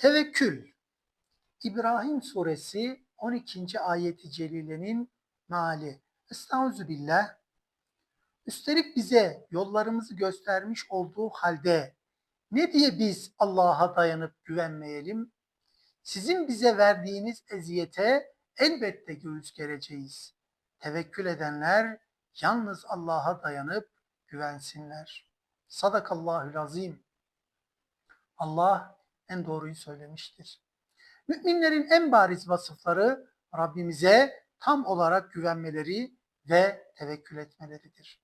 Tevekkül. İbrahim suresi 12. ayeti celilenin meali. Estaizu billah. Üstelik bize yollarımızı göstermiş olduğu halde ne diye biz Allah'a dayanıp güvenmeyelim? Sizin bize verdiğiniz eziyete elbette göğüs gereceğiz. Tevekkül edenler yalnız Allah'a dayanıp güvensinler. Sadakallahül azim. Allah en doğruyu söylemiştir. Müminlerin en bariz vasıfları Rabbimize tam olarak güvenmeleri ve tevekkül etmeleridir.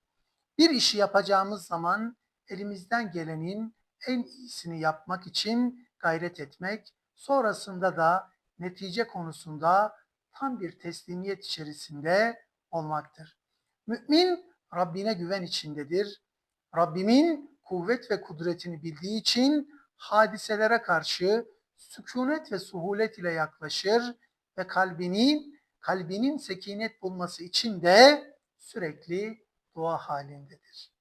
Bir işi yapacağımız zaman elimizden gelenin en iyisini yapmak için gayret etmek, sonrasında da netice konusunda tam bir teslimiyet içerisinde olmaktır. Mümin Rabbine güven içindedir. Rabbimin kuvvet ve kudretini bildiği için hadiselere karşı sükunet ve suhulet ile yaklaşır ve kalbini kalbinin sekinet bulması için de sürekli dua halindedir.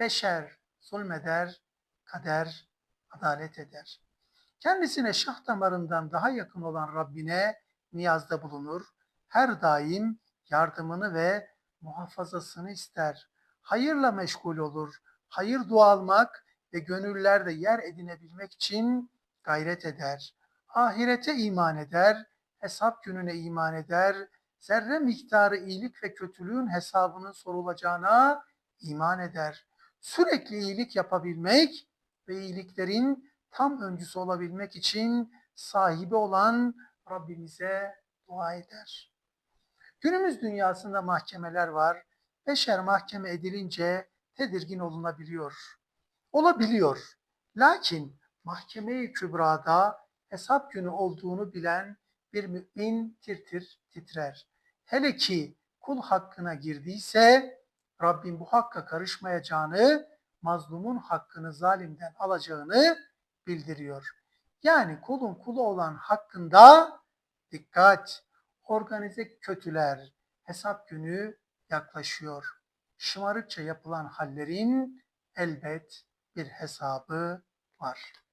Beşer zulmeder, kader adalet eder. Kendisine şah damarından daha yakın olan Rabbine niyazda bulunur. Her daim yardımını ve muhafazasını ister. Hayırla meşgul olur. Hayır dua almak ve gönüllerde yer edinebilmek için gayret eder. Ahirete iman eder, hesap gününe iman eder, zerre miktarı iyilik ve kötülüğün hesabının sorulacağına iman eder. Sürekli iyilik yapabilmek ve iyiliklerin tam öncüsü olabilmek için sahibi olan Rabbimize dua eder. Günümüz dünyasında mahkemeler var. Beşer mahkeme edilince tedirgin olunabiliyor. Olabiliyor. Lakin mahkeme-i kübrada hesap günü olduğunu bilen bir mümin tir tir titrer. Hele ki kul hakkına girdiyse Rabbim bu hakka karışmayacağını, mazlumun hakkını zalimden alacağını bildiriyor. Yani kulun kulu olan hakkında dikkat, organize kötüler, hesap günü yaklaşıyor. Şımarıkça yapılan hallerin elbet bir hesabı var.